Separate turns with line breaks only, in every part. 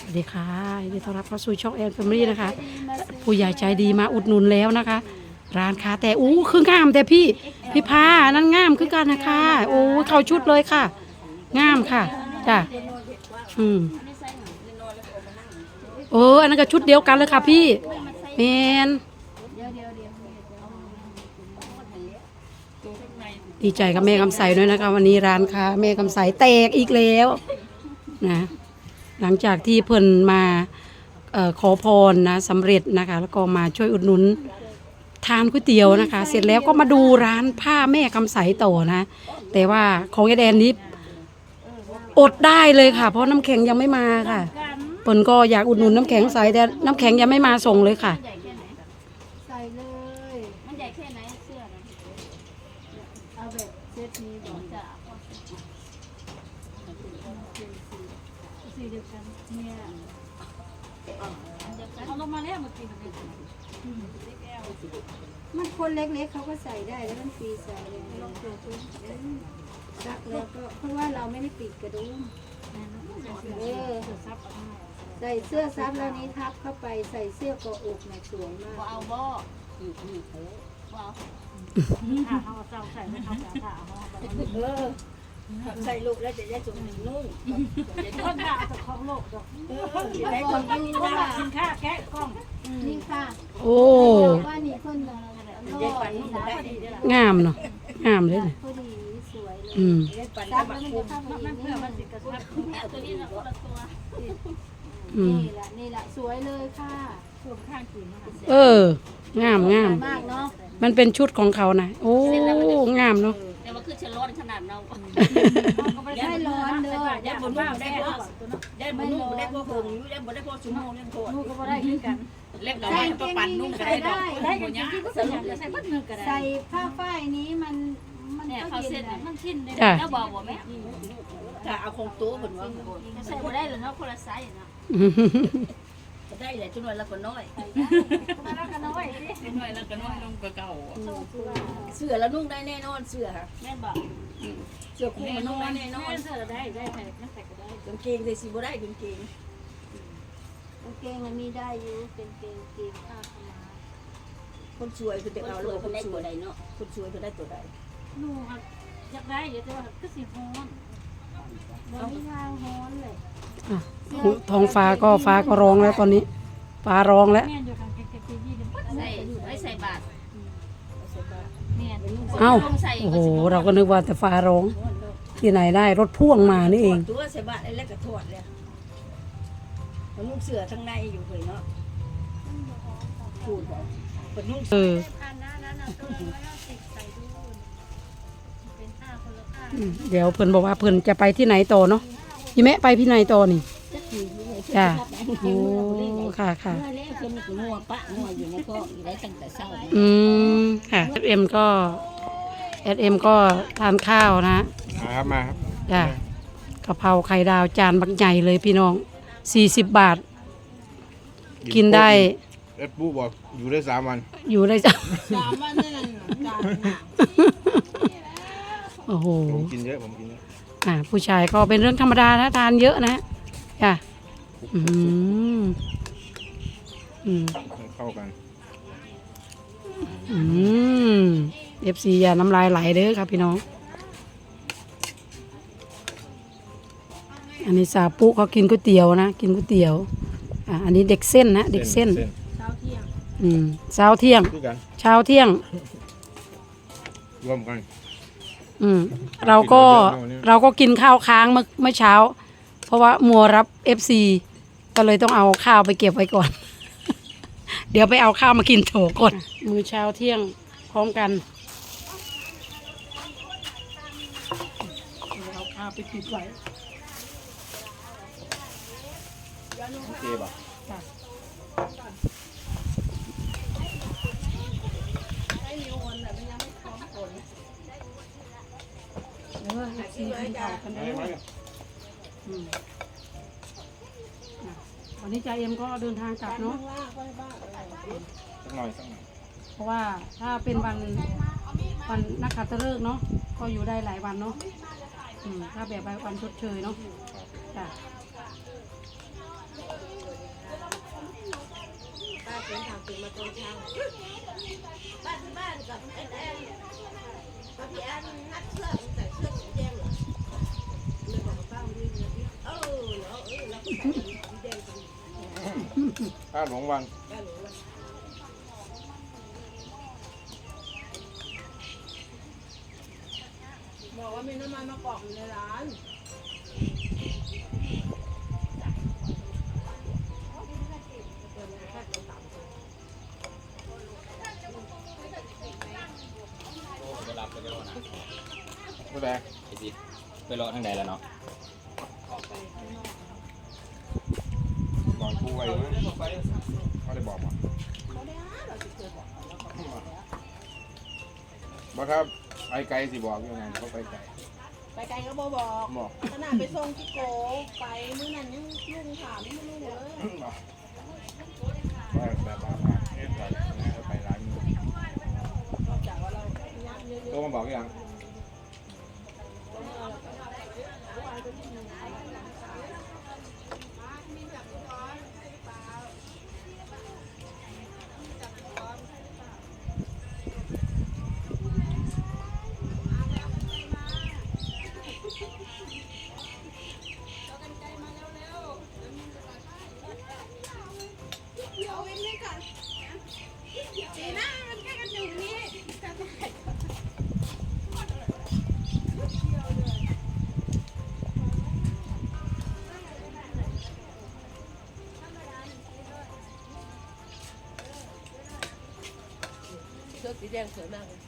สวัสดีค่ะยินดีต้อนรับเข้าสู่ช่องแอนแฟมิลี่นะคะ ผู้ใหญ่ใจดีมาอุดหนุนแล้วนะคะ ร้านค้าแต่อู้คืองามแต่พี่พี่พานั่นงามคือกันนะคะโอ้เข้าชุดเลยค่ะ งามค่ะจ้ะอืมเอออันนั้นก็ชุดเดียวกันเลยค่ะพี่แมนดีใจกับแม่คำใสด้วยนะคะ วันนี้ร้านค้าแม่คำใสแตกอีกแล้วนะ หลังจากที่เพิ่นมาออขอพรนะสำเร็จนะคะ แล้วก็มาช่วยอุดหนุนทานก๋วยเตี๋ยวนะคะ เสร็จแล้วก็มาดูร้านผ้าแม่คำใสต่อนะ แต่ว่าของยายแดนนี้อดได้เลยค่ะ เพราะน้ำแข็งยังไม่มาค่ะเพิ่นก็อยากอุดหนุนน้ำแข็งใสแต่น้ำแข็งยังไม่มาส่งเลยค่ะ
ใส่เลย
มันใหญ่แค่ไหนเสื้อนะ
เอาแบบเซตนี้บอก
จะ
สีเดียวกันเนี่ย
เอาลงมาแล้วเมื่อกี้มันเป็น
มันคนเล็กๆเขาก็ใส่ได้แล้วมันฟรีใส่เลยลองตัวตุ้มซักแล้วก็เพราะว่าเราไม่ได้ปิดกระดุมเออใส่เสื้อซับแล้วนี้ทับเข้าไปใส่เสื้อกออกน่ะสวยมา
บ่
ก
เอาบ่บ่เอา
ถ้าเขาเจ้าใส่ไม่เขาจะถ้าเขาแบบ
เออ ใส่ลูกแล้วจะได้จุ่มนุ่ง
คนด่าจะของโลกดอก
จะได้คนนุ่ง
คนด่าสินค้าแกะกล้อง
นี่ค่ะ
โอ้
ว่านี่คนโลดนี่นะ
งามเนาะงามเลยเนี่ย
พอดีสวยเลย
อืม
ซับแล้วมันจะเข้าไป
นั่น
อี
เพื่อกมัน
นี่
สิกระชับ
เนี่ยตัวนี้นะคนละตัว
อืม
นี่แหละนี่แหละสวยเลยค่ะ
ส่วนข้างกินนะคะ
เอองามงาม
มากเนาะ
มันเป็นชุดของเขานะโอ้งามเนาะ
แต่ว่าคือ จะร้อนขนาดเรา
ก็ไม่ได้ร้อนเด้ออย่าบ่นว่าได้บ่
ได้บ่นุ่งบ่ได้บ่หงอยู่ได้บ่ได้บ่ชั่วโมงเล่นโทษ
ลูกก็บ่ได้คือกัน
เล่นกับ
ใส่
มันก็
เกง
ปั่น
ยี
นุ่
น
งก็
ใส่
ได้ดอก
ได้
ได้กันจริงๆก็ใส่อย่างใส่บัดนึงก็ได้
ใส่ผ้าฝ้ายนี้มันมัน
เนี่ย
ก็
เขา
เย็
เส้น
นนะ
มันชิ้นเลย
จ้ะ
แล้วบอกบ่แม่
ถ้าเอาของตู้เพิ่นว่า
ใส่บ่ได้เลยเนาะคนละไซส์เนาะ
ก็ได้แหละจังหน่อยละก็น้อย
มาแล้วก็น้อยสิ
จังหน่อยละก็น้อยนุ่งก็เก่าเสื้อแล้วนุ่งได้แน่นอนเสื้อค่ะ
แม่นบอก
เสื้อคู่มันนุ่งได้แน่นอน
แม่เสื้อได้ได้ใส่ไม่ใส่ก็ได้
กางเกงได้สิบ่ได้กางเกง
กางเกงมันมีได้อยู่เป็นเกงเกงผ้าขาวม้า
คนสวยเพิ่นจะเอาเลยคนสวยเนาะคนสวยเพิ่นได้ตัวใด
หนูอยากได้เดี๋ยวจะว่าก็สิฮ้อน
มันมีทางฮ้อนเลย
อะ ท้องท้องฟ้าก็ฟ้าก็ร้องแล้วตอนนี้ ฟ้าร้องแล้ว
แม่อยู่ทางเก็บๆยี่นี่
ใส่ไว้ใส่บาตร
แม่
เอ้า
ต้องใส่
โอ้โห เราก็นึกว่าแต่ฟ้าร้อง ที่ไหนได้รถพ่วงมานี่เอง
ตัวใส่บาทไอ้เล็กก็ทอดเลยมันนุ่งเสื้อทั้งในอยู่เพิ่นเนาะพูดบ่เพิ่นนุ่ง
เออ
อันนั้นนั้นตัวละร้อยห้าสิบใส่ดูเป็นผ้าคนละผ้า
อืมเดี๋ยวเพิ่นบอกว่าเพิ่นจะไปที่ไหนต่อเนาะ ยี่แม่ไปที่ไหนต่อนี่จ้าโอ้ค่ะค่ะ
เมื่อแล้วเพิ่นก็งัวปะงัวอยู่ในก็อยู่ได้ตั้งแต่เช้า
อืมค่ะเอ็มก็เอมก็ทานข้าวนะ
มาครับมาครับ
จ้ะกะเพราไข่ดาวจานบักใหญ่เลยพี่น้องสี่สิบบาท กินได้
เอ็ดปูบอกอยู่ได้สามวัน
อยู่ได้จ้ะ
สามวันนั่นน่ะจานน่ะ
โอ้โห
ผมกินเยอะผมกินเยอะ
อ่าผู้ชายก็เป็นเรื่องธรรมดานะทานเยอะนะจ้ะอืมอืม
ให้เข้ากัน
อืมเอฟซีอย่าน้ำลายไหลเด้อครับพี่น้อง อันนี้สาปุเขากินก๋วยเตี๋ยวนะ กินก๋วยเตี๋ยวอ่าอันนี้เด็กเส้นนะเด็กเส้นอืมเช้าเที่ยง
ด้วยกัน
เช้าเที่ยง
รวมกัน
อืมเราก็
กินเยอะๆเนอะวันนี้
เราก็กินข้าวค้างเมื่อเมื่อเช้า เพราะว่ามัวรับเอฟซีก็เลยต้องเอาข้าวไปเก็บไว้ก่อน เดี๋ยวไปเอาข้าวมากินโถก่อนมื้อเช้าเที่ยงพร้อมกันเอาข้าวไปกินไว้
โอเคป่ะ
กินกิาวกันอนวันนี้จ่าเอ็มก็เดินทางกลับเนาะ
สักหน่อยสักหน่อย
เพราะว่าถ้าเป็นวันวันนักขัตฤกษ์เนาะก็อยู่ได้หลายวันเนาะถ้าแบบวันชดเชยเนาะจ้ะ
ป้าเขียนถามถึงมาตอนเช้าา
หลงวัน
แก้หนูนะบอกว่ามีน้ำมันมะกอกอยู่ในร้าน
ไปรับไปรอนะ
ก็ได้
ไอ้สิไปรอทางใดแล้วเนาะ
บอกกูไว้ไหมเขาได้บอกมาบอกครับไปไกลสิบอกยังไงเขาไปไกล
ไปไกลก็บบอก
บอก
ขนาดไปส่งที่โกไปมื้อนั้นยังลุงถามไม่รู้เลย งสวยมากเลย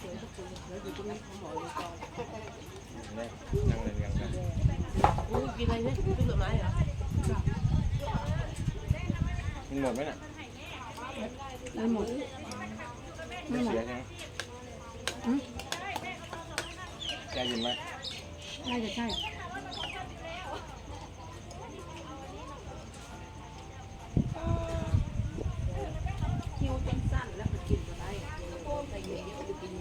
สวยทุกคนแล้วอยู่ตรงนี้เขาหมออยู่กอง
เนี่ยนั่งเรียนกันกัน
อู้กินอะไรเนี่ยกินผลไม้เหรอ
มันหมดไหมน่ะ
ไม่หมด
ไม่เสียใช่ไหม
อืม
ใจเย็นไหม
น่าจะใช่
คิวเป็นสั้นแล้วมันกินอะไรใส่เยอะๆจะกิน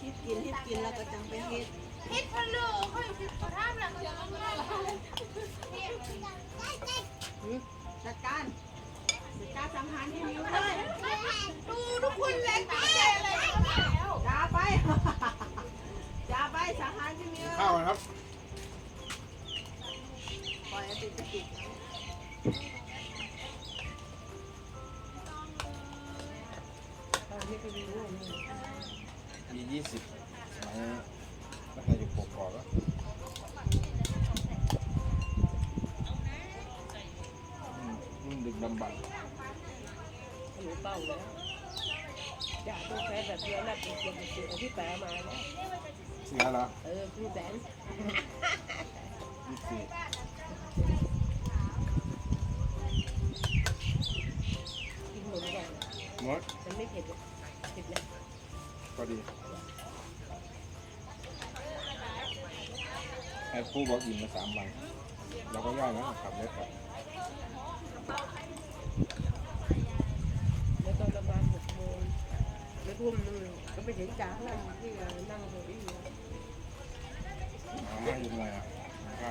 คิดกินคิดกินแล้วก็จังไปเฮ็ดจัดการจั ทหารจะมีเลยดูทุกคนเล็กพี่เจเลยจ้าไปจ้าไปสังหารที่นิ้ว
ข้าวนะครับ
ปล่อยให้ติดติด
มียี่สิบสมัยตั้งอยู่ปกครองแล้วอืมรุ่นดึกดำบรรพ์
หนูเป้าแล้วอยากต้องใช้แบบเดียวแล้วเป็นเสียงเสียงที่แปลมาแล้ว
เสียแล้ว
เออพี่แสน
ยี่สิบ
กินหมูก่อน
หมด
มันไม่เผ็ดเผ็ดเลย
ก็ดีไอ้ครูบอกอิ่มาสามวันเราก็ย่อยนะขับรถกลับ
แล้วตอนประมาณหกโมงแล้ว ทุ่มนึงก็ไปถึงจากนั่งที่นั่งเก้าอี้
เอาไม่ยินอะไรอะไม่ใช่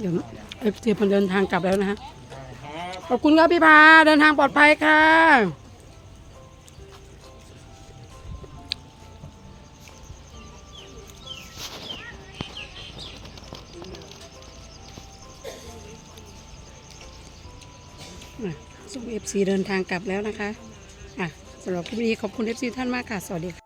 เดี๋ยวเอฟซีเดินทางกลับแล้วนะฮะ
ครับ
ขอบคุณครับพี่พาเดินทางปลอดภัยค่ะ เอฟซีเดินทางกลับแล้วนะคะ อะสำหรับคลิปนี้ขอบคุณเอฟซีท่านมากค่ะ สวัสดีค่ะ